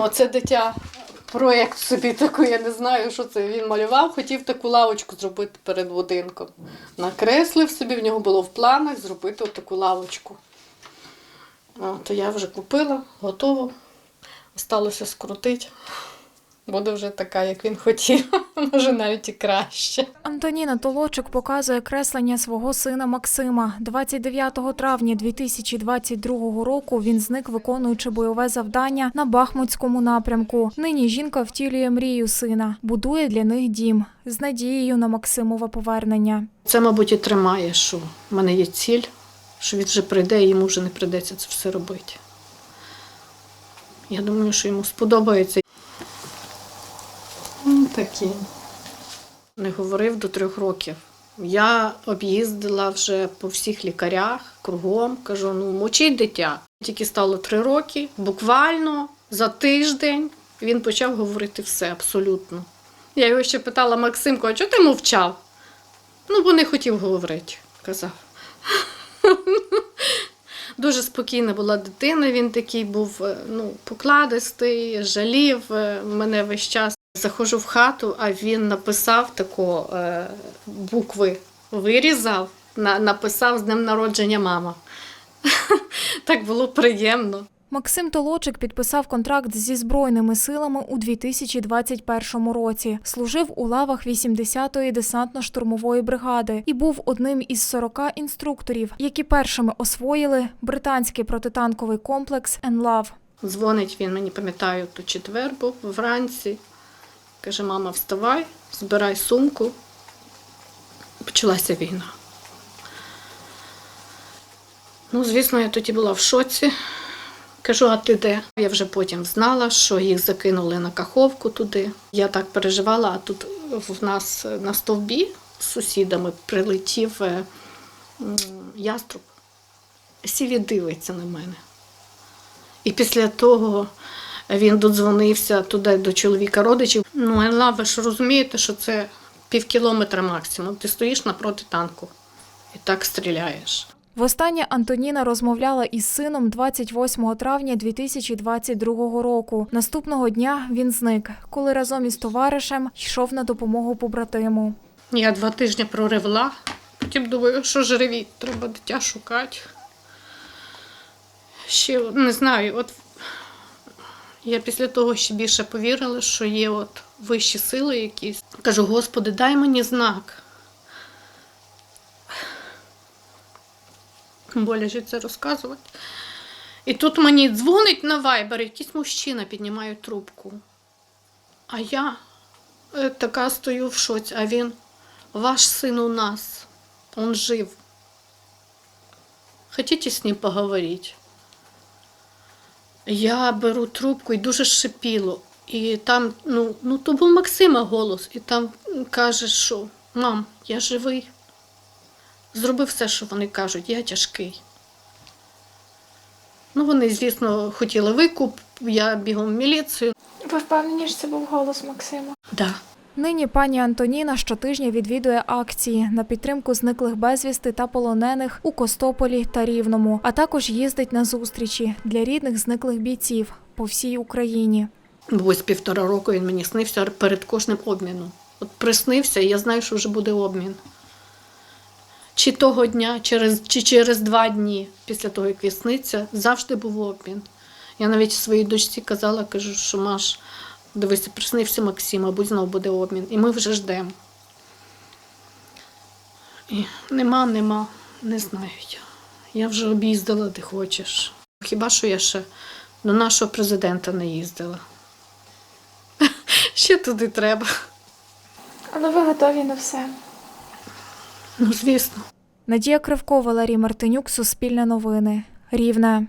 Оце дитя проєкт собі такий, я не знаю, що це. Він малював, хотів таку лавочку зробити перед будинком. Накреслив собі, в нього було в планах зробити таку лавочку. То я вже купила, готово. Осталося скрутити. Буде вже така, як він хотів, може навіть і краще. Антоніна Толочик показує креслення свого сина Максима. 29 травня 2022 року він зник, виконуючи бойове завдання на Бахмутському напрямку. Нині жінка втілює мрію сина, будує для них дім з надією на Максимове повернення. Це, мабуть, і тримає, що в мене є ціль, що він вже прийде і йому вже не прийдеться це все робити. Я думаю, що йому сподобається. Такі. Не говорив до трьох років. Я об'їздила вже по всіх лікарях кругом, кажу, ну мочіть дитя. Тільки стало три роки, буквально за тиждень він почав говорити все абсолютно. Я його ще питала Максимко, а чого ти мовчав? Ну, бо не хотів говорити, казав. Дуже спокійна була дитина, він такий був е, ну, покладистий, жалів е, мене весь час. Заходжу в хату, а він написав тако е, букви, вирізав, на, написав з днем народження мама. Так було приємно. Максим Толочик підписав контракт зі збройними силами у 2021 році. Служив у лавах 80-ї десантно-штурмової бригади і був одним із 40 інструкторів, які першими освоїли британський протитанковий комплекс «Енлав». Дзвонить він, мені пам'ятаю, то четвер був вранці. Каже, мама, вставай, збирай сумку. Почалася війна. Ну, звісно, я тоді була в шоці. Кажу, а ти де? Я вже потім знала, що їх закинули на каховку туди. Я так переживала, а тут в нас на стовбі з сусідами прилетів е, яструб. Сіві дивиться на мене. І після того він додзвонився туди до чоловіка родичів. Ну, Елла, ви ж розумієте, що це пів кілометра максимум. Ти стоїш напроти танку і так стріляєш. Востаннє Антоніна розмовляла із сином 28 травня 2022 року. Наступного дня він зник, коли разом із товаришем йшов на допомогу побратиму. Я два тижні проривла, потім думаю, що ж ревіть, треба дитя шукати. Ще не знаю, от я після того ще більше повірила, що є от вищі сили якісь. Кажу, Господи, дай мені знак. Боляче це розказувати. І тут мені дзвонить на вайбер, якийсь мужчина піднімає трубку. А я е, така стою в шоці, а він, ваш син у нас, он жив. Хотите з ним поговорити? Я беру трубку і дуже шипіло. І там, ну, ну то був Максима голос, і там каже, що мам, я живий. Зробив все, що вони кажуть, я тяжкий. Ну, вони, звісно, хотіли викуп, я бігом в міліцію. Ви впевнені, що це був голос Максима? Да. Нині пані Антоніна щотижня відвідує акції на підтримку зниклих безвісти та полонених у Костополі та Рівному, а також їздить на зустрічі для рідних зниклих бійців по всій Україні. Ось півтора року він мені снився перед кожним обміном. От приснився, і я знаю, що вже буде обмін. Чи того дня, через, чи через два дні після того, як він завжди був обмін. Я навіть своїй дочці казала, кажу, що Маш, дивися, приснився Максим, мабуть, знову буде обмін. І ми вже ждемо. І нема, нема, не знаю я. Я вже об'їздила, де хочеш. Хіба що я ще до нашого президента не їздила. Ще туди треба. Але ви готові на все. Ну, звісно. Надія Кривкова, Ларі Мартинюк, Суспільне новини, Рівне.